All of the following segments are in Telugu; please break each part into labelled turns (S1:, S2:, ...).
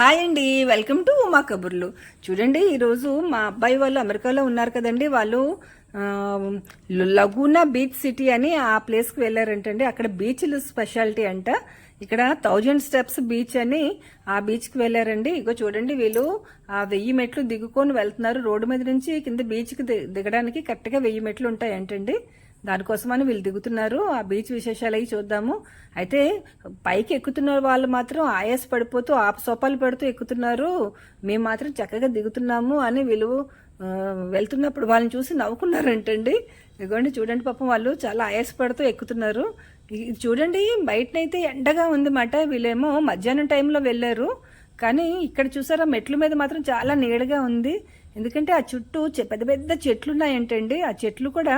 S1: హాయ్ అండి వెల్కమ్ టు ఉమా కబుర్లు చూడండి ఈరోజు మా అబ్బాయి వాళ్ళు అమెరికాలో ఉన్నారు కదండి వాళ్ళు లగూనా బీచ్ సిటీ అని ఆ ప్లేస్కి వెళ్ళారంటండి అక్కడ బీచ్లు స్పెషాలిటీ అంట ఇక్కడ థౌజండ్ స్టెప్స్ బీచ్ అని ఆ బీచ్కి వెళ్ళారండి ఇగో చూడండి వీళ్ళు ఆ వెయ్యి మెట్లు దిగుకొని వెళ్తున్నారు రోడ్డు మీద నుంచి కింద బీచ్కి దిగడానికి కరెక్ట్గా వెయ్యి మెట్లు ఉంటాయంటండి దానికోసమని వీళ్ళు దిగుతున్నారు ఆ బీచ్ విశేషాలు అవి చూద్దాము అయితే పైకి ఎక్కుతున్న వాళ్ళు మాత్రం ఆయాస పడిపోతూ ఆపసోపాలు పెడుతూ ఎక్కుతున్నారు మేము మాత్రం చక్కగా దిగుతున్నాము అని వీళ్ళు వెళ్తున్నప్పుడు వాళ్ళని చూసి నవ్వుకున్నారంటండి ఇదిగోండి చూడండి పాపం వాళ్ళు చాలా ఆయాసపడుతూ ఎక్కుతున్నారు చూడండి బయటనైతే ఎండగా ఉందన్నమాట వీళ్ళేమో మధ్యాహ్నం టైంలో వెళ్ళారు కానీ ఇక్కడ చూసారా మెట్ల మీద మాత్రం చాలా నీడగా ఉంది ఎందుకంటే ఆ చుట్టూ పెద్ద పెద్ద చెట్లు ఉన్నాయంటండి ఆ చెట్లు కూడా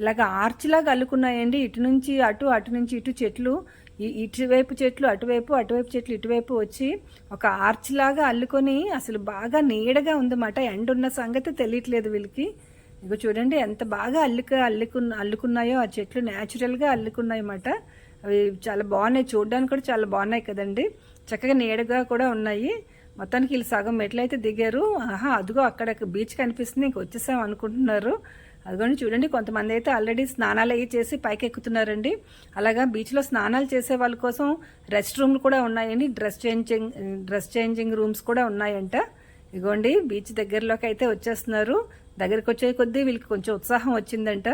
S1: ఇలాగ ఆర్చ్లాగా అల్లుకున్నాయండి ఇటు నుంచి అటు అటు నుంచి ఇటు చెట్లు ఇటువైపు చెట్లు అటువైపు అటువైపు చెట్లు ఇటువైపు వచ్చి ఒక ఆర్చ్ లాగా అల్లుకొని అసలు బాగా నీడగా ఉందన్నమాట ఎండ ఉన్న సంగతి తెలియట్లేదు వీళ్ళకి ఇక చూడండి ఎంత బాగా అల్లుక అల్లుకున్న అల్లుకున్నాయో ఆ చెట్లు న్యాచురల్గా అల్లుకున్నాయన్నమాట అవి చాలా బాగున్నాయి చూడడానికి కూడా చాలా బాగున్నాయి కదండి చక్కగా నీడగా కూడా ఉన్నాయి మొత్తానికి వీళ్ళు సగం మెట్లయితే దిగారు ఆహా అదిగో అక్కడ బీచ్ కనిపిస్తుంది ఇంక వచ్చేసాం అనుకుంటున్నారు అదిగోండి చూడండి కొంతమంది అయితే ఆల్రెడీ స్నానాలు అయ్యి చేసి పైకి ఎక్కుతున్నారండి అలాగా బీచ్లో స్నానాలు చేసే వాళ్ళ కోసం రెస్ట్ రూమ్లు కూడా ఉన్నాయండి dress changing dress changing rooms కూడా ఉన్నాయంట ఇగోండి బీచ్ దగ్గరలోకి అయితే వచ్చేస్తున్నారు దగ్గరికి వచ్చే కొద్దీ వీళ్ళకి కొంచెం ఉత్సాహం వచ్చిందంట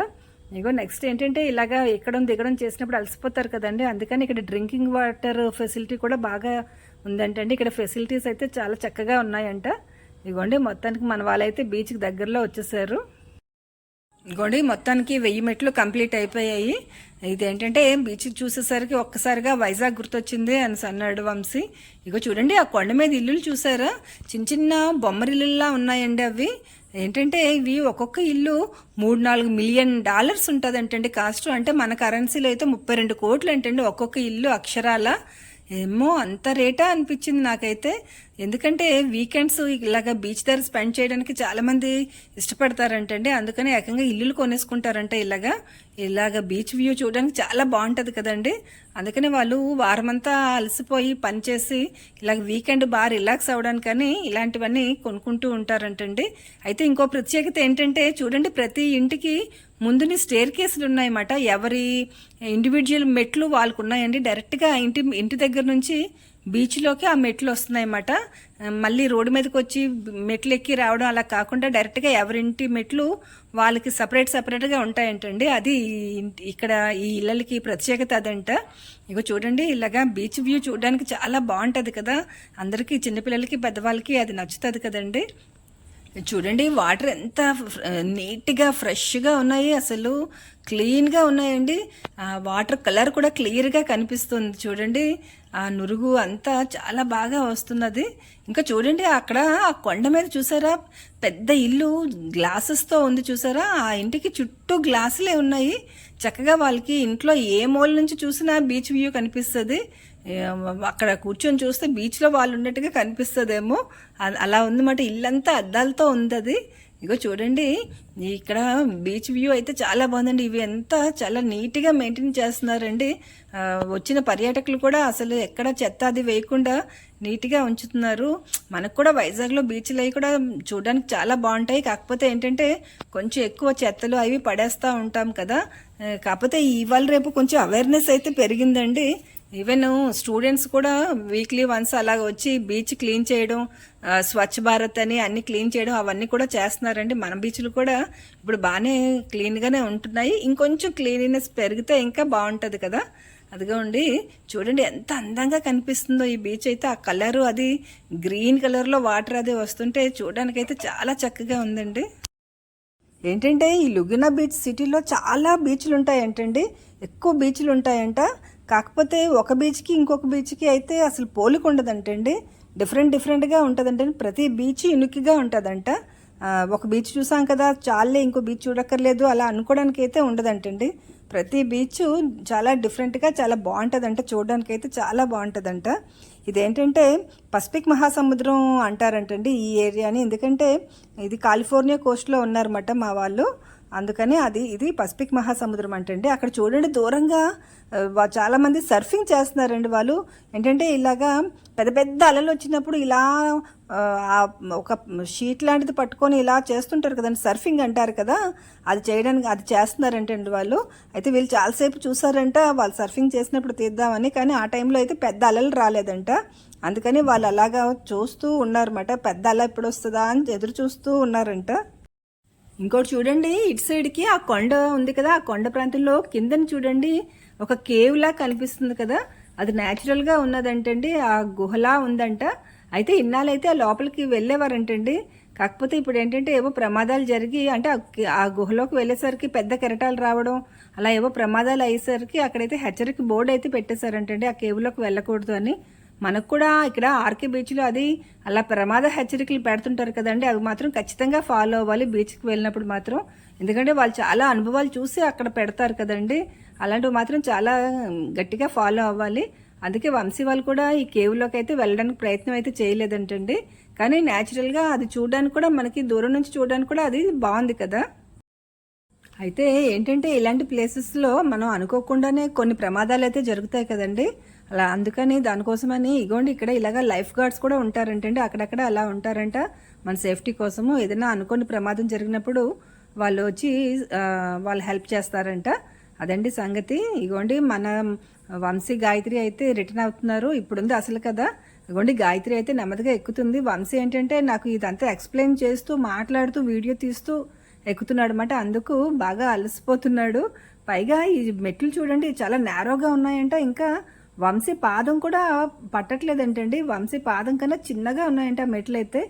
S1: ఇగో నెక్స్ట్ ఏంటంటే ఇలాగా ఎక్కడం దిగడం చేసినప్పుడు అలసిపోతారు కదండి అందుకని ఇక్కడ డ్రింకింగ్ వాటర్ ఫెసిలిటీ కూడా బాగా ఉందంటండి ఇక్కడ ఫెసిలిటీస్ అయితే చాలా చక్కగా ఉన్నాయంట ఇగోండి మొత్తానికి మన వాళ్ళైతే బీచ్కి దగ్గరలో వచ్చేసారు ఇంకోండి మొత్తానికి వెయ్యి మెట్లు కంప్లీట్ అయిపోయాయి ఇదేంటంటే బీచ్ చూసేసరికి ఒక్కసారిగా వైజాగ్ గుర్తొచ్చింది అని అన్నాడు వంశీ ఇగో చూడండి ఆ కొండ మీద ఇల్లులు చూసారా చిన్న చిన్న బొమ్మరిల్లులా ఉన్నాయండి అవి ఏంటంటే ఇవి ఒక్కొక్క ఇల్లు మూడు నాలుగు మిలియన్ డాలర్స్ ఉంటుంది అంటండి కాస్ట్ అంటే మన కరెన్సీలో అయితే ముప్పై రెండు కోట్లు అంటండి ఒక్కొక్క ఇల్లు అక్షరాల ఏమో అంత రేటా అనిపించింది నాకైతే ఎందుకంటే వీకెండ్స్ ఇలాగ బీచ్ దగ్గర స్పెండ్ చేయడానికి చాలామంది ఇష్టపడతారంటండి అందుకని ఏకంగా ఇల్లులు కొనేసుకుంటారంట ఇలాగా ఇలాగ బీచ్ వ్యూ చూడడానికి చాలా బాగుంటుంది కదండి అందుకని వాళ్ళు వారమంతా అలసిపోయి పనిచేసి ఇలాగ వీకెండ్ బాగా రిలాక్స్ అవ్వడానికని ఇలాంటివన్నీ కొనుక్కుంటూ ఉంటారంటండి అయితే ఇంకో ప్రత్యేకత ఏంటంటే చూడండి ప్రతి ఇంటికి ముందుని స్టేర్ కేసులు ఉన్నాయన్నమాట ఎవరి ఇండివిజువల్ మెట్లు వాళ్ళకు ఉన్నాయండి డైరెక్ట్గా ఇంటి ఇంటి దగ్గర నుంచి బీచ్లోకి ఆ మెట్లు వస్తున్నాయన్నమాట మళ్ళీ రోడ్డు మీదకి వచ్చి మెట్లు ఎక్కి రావడం అలా కాకుండా డైరెక్ట్గా ఎవరింటి మెట్లు వాళ్ళకి సపరేట్ సపరేట్గా ఉంటాయంటండి అది ఇక్కడ ఈ ఇళ్ళకి ప్రత్యేకత అదంట ఇక చూడండి ఇలాగా బీచ్ వ్యూ చూడడానికి చాలా బాగుంటుంది కదా అందరికీ చిన్నపిల్లలకి పెద్దవాళ్ళకి అది నచ్చుతుంది కదండి చూడండి వాటర్ ఎంత నీట్గా ఫ్రెష్గా ఉన్నాయి అసలు క్లీన్గా ఉన్నాయండి ఆ వాటర్ కలర్ కూడా క్లియర్గా కనిపిస్తుంది చూడండి ఆ నురుగు అంతా చాలా బాగా వస్తున్నది ఇంకా చూడండి అక్కడ ఆ కొండ మీద చూసారా పెద్ద ఇల్లు గ్లాసెస్తో ఉంది చూసారా ఆ ఇంటికి చుట్టూ గ్లాసులే ఉన్నాయి చక్కగా వాళ్ళకి ఇంట్లో ఏ మోల్ నుంచి చూసినా బీచ్ వ్యూ కనిపిస్తుంది అక్కడ కూర్చొని చూస్తే బీచ్లో వాళ్ళు ఉన్నట్టుగా కనిపిస్తుందేమో అలా ఉందన్నమాట ఇల్లంతా అద్దాలతో ఉంది అది ఇగో చూడండి ఇక్కడ బీచ్ వ్యూ అయితే చాలా బాగుందండి ఇవి ఎంత చాలా నీట్గా మెయింటైన్ చేస్తున్నారండి వచ్చిన పర్యాటకులు కూడా అసలు ఎక్కడ చెత్త అది వేయకుండా నీట్గా ఉంచుతున్నారు మనకు కూడా వైజాగ్లో బీచ్లు అవి కూడా చూడడానికి చాలా బాగుంటాయి కాకపోతే ఏంటంటే కొంచెం ఎక్కువ చెత్తలు అవి పడేస్తూ ఉంటాం కదా కాకపోతే ఇవాళ రేపు కొంచెం అవేర్నెస్ అయితే పెరిగిందండి ఈవెన్ స్టూడెంట్స్ కూడా వీక్లీ వన్స్ అలా వచ్చి బీచ్ క్లీన్ చేయడం స్వచ్ఛ భారత్ అని అన్ని క్లీన్ చేయడం అవన్నీ కూడా చేస్తున్నారండి మన బీచ్లు కూడా ఇప్పుడు బాగానే క్లీన్గానే ఉంటున్నాయి ఇంకొంచెం క్లీనినెస్ పెరిగితే ఇంకా బాగుంటుంది కదా అదిగా ఉండి చూడండి ఎంత అందంగా కనిపిస్తుందో ఈ బీచ్ అయితే ఆ కలరు అది గ్రీన్ కలర్లో వాటర్ అది వస్తుంటే చూడడానికైతే చాలా చక్కగా ఉందండి ఏంటంటే ఈ లుగినా బీచ్ సిటీలో చాలా బీచ్లు ఉంటాయంటండి ఎక్కువ బీచ్లు ఉంటాయంట కాకపోతే ఒక బీచ్కి ఇంకొక బీచ్కి అయితే అసలు పోలిక ఉండదంటండి డిఫరెంట్ డిఫరెంట్గా ఉంటుందంటే ప్రతి బీచ్ ఇనుకిగా ఉంటుందంట ఒక బీచ్ చూసాం కదా చాలే ఇంకో బీచ్ చూడక్కర్లేదు అలా అనుకోవడానికి అయితే ఉండదంటండి ప్రతి బీచ్ చాలా డిఫరెంట్గా చాలా బాగుంటుందంట చూడడానికి అయితే చాలా బాగుంటుందంట ఇదేంటంటే పసిఫిక్ మహాసముద్రం అంటారంటండి ఈ ఏరియాని ఎందుకంటే ఇది కాలిఫోర్నియా కోస్ట్లో ఉన్నారన్నమాట మా వాళ్ళు అందుకని అది ఇది పసిఫిక్ మహాసముద్రం అంటండి అక్కడ చూడండి దూరంగా చాలామంది సర్ఫింగ్ చేస్తున్నారండి వాళ్ళు ఏంటంటే ఇలాగా పెద్ద పెద్ద అలలు వచ్చినప్పుడు ఇలా ఒక షీట్ లాంటిది పట్టుకొని ఇలా చేస్తుంటారు కదండి సర్ఫింగ్ అంటారు కదా అది చేయడానికి అది చేస్తున్నారంటండి వాళ్ళు అయితే వీళ్ళు చాలాసేపు చూసారంట వాళ్ళు సర్ఫింగ్ చేసినప్పుడు తీద్దామని కానీ ఆ టైంలో అయితే పెద్ద అలలు రాలేదంట అందుకని వాళ్ళు అలాగా చూస్తూ ఉన్నారన్నమాట పెద్ద అల ఎప్పుడు వస్తుందా అని ఎదురు చూస్తూ ఉన్నారంట ఇంకోటి చూడండి ఇటు సైడ్కి ఆ కొండ ఉంది కదా ఆ కొండ ప్రాంతంలో కిందని చూడండి ఒక కేవ్లా కనిపిస్తుంది కదా అది న్యాచురల్గా ఉన్నదంటండి ఆ గుహలా ఉందంట అయితే ఇన్నాళ్ళైతే ఆ లోపలికి వెళ్ళేవారంటండి కాకపోతే ఇప్పుడు ఏంటంటే ఏవో ప్రమాదాలు జరిగి అంటే ఆ గుహలోకి వెళ్ళేసరికి పెద్ద కెరటాలు రావడం అలా ఏవో ప్రమాదాలు అయ్యేసరికి అక్కడైతే హెచ్చరిక బోర్డు అయితే పెట్టేశారంటండి ఆ కేవ్లోకి వెళ్ళకూడదు అని మనకు కూడా ఇక్కడ ఆర్కే బీచ్లో అది అలా ప్రమాద హెచ్చరికలు పెడుతుంటారు కదండి అవి మాత్రం ఖచ్చితంగా ఫాలో అవ్వాలి బీచ్కి వెళ్ళినప్పుడు మాత్రం ఎందుకంటే వాళ్ళు చాలా అనుభవాలు చూసి అక్కడ పెడతారు కదండి అలాంటివి మాత్రం చాలా గట్టిగా ఫాలో అవ్వాలి అందుకే వంశీ వాళ్ళు కూడా ఈ కేవ్లోకి అయితే వెళ్ళడానికి ప్రయత్నం అయితే చేయలేదంటండి కానీ న్యాచురల్గా అది చూడడానికి కూడా మనకి దూరం నుంచి చూడడానికి కూడా అది బాగుంది కదా అయితే ఏంటంటే ఇలాంటి ప్లేసెస్లో మనం అనుకోకుండానే కొన్ని ప్రమాదాలు అయితే జరుగుతాయి కదండి అలా అందుకని దానికోసమని ఇగోండి ఇక్కడ ఇలాగ లైఫ్ గార్డ్స్ కూడా ఉంటారంటండి అక్కడక్కడ అలా ఉంటారంట మన సేఫ్టీ కోసము ఏదైనా అనుకోని ప్రమాదం జరిగినప్పుడు వాళ్ళు వచ్చి వాళ్ళు హెల్ప్ చేస్తారంట అదండి సంగతి ఇగోండి మన వంశీ గాయత్రి అయితే రిటర్న్ అవుతున్నారు ఇప్పుడుంది అసలు కదా ఇగోండి గాయత్రి అయితే నెమ్మదిగా ఎక్కుతుంది వంశీ ఏంటంటే నాకు ఇదంతా ఎక్స్ప్లెయిన్ చేస్తూ మాట్లాడుతూ వీడియో తీస్తూ ఎక్కుతున్నాడు అనమాట అందుకు బాగా అలసిపోతున్నాడు పైగా ఈ మెట్లు చూడండి చాలా నేరోగా ఉన్నాయంట ఇంకా వంశీ పాదం కూడా పట్టట్లేదంటండి వంశీ పాదం కన్నా చిన్నగా ఉన్నాయంట ఆ మెట్లు అయితే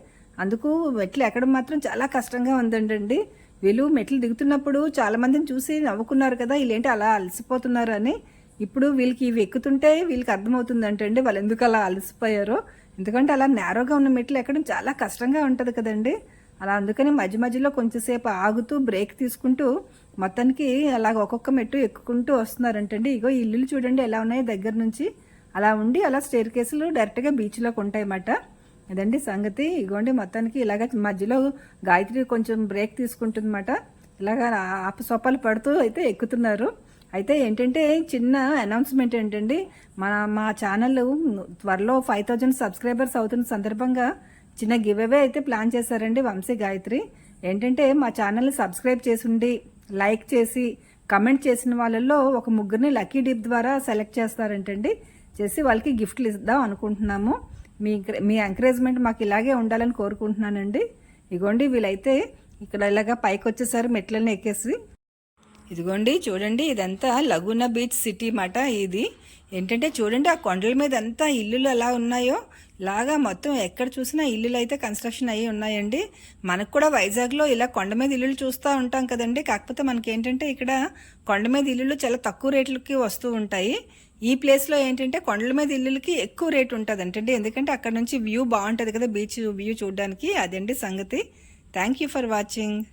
S1: అందుకు మెట్లు ఎక్కడం మాత్రం చాలా కష్టంగా ఉందంటండి వీళ్ళు మెట్లు దిగుతున్నప్పుడు చాలామందిని చూసి నవ్వుకున్నారు కదా వీళ్ళేంటి అలా అలసిపోతున్నారు అని ఇప్పుడు వీళ్ళకి ఇవి ఎక్కుతుంటే వీళ్ళకి అర్థమవుతుందంటండి వాళ్ళు ఎందుకు అలా అలసిపోయారో ఎందుకంటే అలా నేరోగా ఉన్న మెట్లు ఎక్కడం చాలా కష్టంగా ఉంటుంది కదండి అలా అందుకని మధ్య మధ్యలో కొంచెంసేపు ఆగుతూ బ్రేక్ తీసుకుంటూ మొత్తానికి అలాగ ఒక్కొక్క మెట్టు ఎక్కుకుంటూ వస్తున్నారంటండి ఇగో ఇల్లులు చూడండి ఎలా ఉన్నాయి దగ్గర నుంచి అలా ఉండి అలా స్టేర్ కేసులు డైరెక్ట్గా బీచ్లోకి అన్నమాట అదండి సంగతి ఇగోండి మొత్తానికి ఇలాగ మధ్యలో గాయత్రి కొంచెం బ్రేక్ తీసుకుంటుందన్నమాట ఇలాగ ఆపసొప్పలు పడుతూ అయితే ఎక్కుతున్నారు అయితే ఏంటంటే చిన్న అనౌన్స్మెంట్ ఏంటండి మన మా ఛానల్ త్వరలో ఫైవ్ థౌజండ్ సబ్స్క్రైబర్స్ అవుతున్న సందర్భంగా చిన్న గివ్ అవే అయితే ప్లాన్ చేశారండి వంశీ గాయత్రి ఏంటంటే మా ఛానల్ని సబ్స్క్రైబ్ ఉండి లైక్ చేసి కమెంట్ చేసిన వాళ్ళల్లో ఒక ముగ్గురిని లక్కీ డిప్ ద్వారా సెలెక్ట్ చేస్తారంటండి చేసి వాళ్ళకి గిఫ్ట్లు ఇద్దాం అనుకుంటున్నాము మీ మీ ఎంకరేజ్మెంట్ మాకు ఇలాగే ఉండాలని కోరుకుంటున్నానండి ఇగోండి వీళ్ళైతే ఇక్కడ ఇలాగ పైకి వచ్చేసారు మెట్లన్నీ ఎక్కేసి ఇదిగోండి చూడండి ఇదంతా లగూనా బీచ్ సిటీ మాట ఇది ఏంటంటే చూడండి ఆ కొండల మీద అంతా ఇల్లులు ఎలా ఉన్నాయో లాగా మొత్తం ఎక్కడ చూసినా ఇల్లులు అయితే కన్స్ట్రక్షన్ అయ్యి ఉన్నాయండి మనకు కూడా వైజాగ్లో ఇలా కొండ మీద ఇల్లులు చూస్తూ ఉంటాం కదండి కాకపోతే మనకి ఏంటంటే ఇక్కడ కొండ మీద ఇల్లులు చాలా తక్కువ రేట్లకి వస్తూ ఉంటాయి ఈ ప్లేస్లో ఏంటంటే కొండల మీద ఇల్లులకి ఎక్కువ రేట్ ఉంటుంది అంటండి ఎందుకంటే అక్కడ నుంచి వ్యూ బాగుంటుంది కదా బీచ్ వ్యూ చూడడానికి అదండి సంగతి థ్యాంక్ యూ ఫర్ వాచింగ్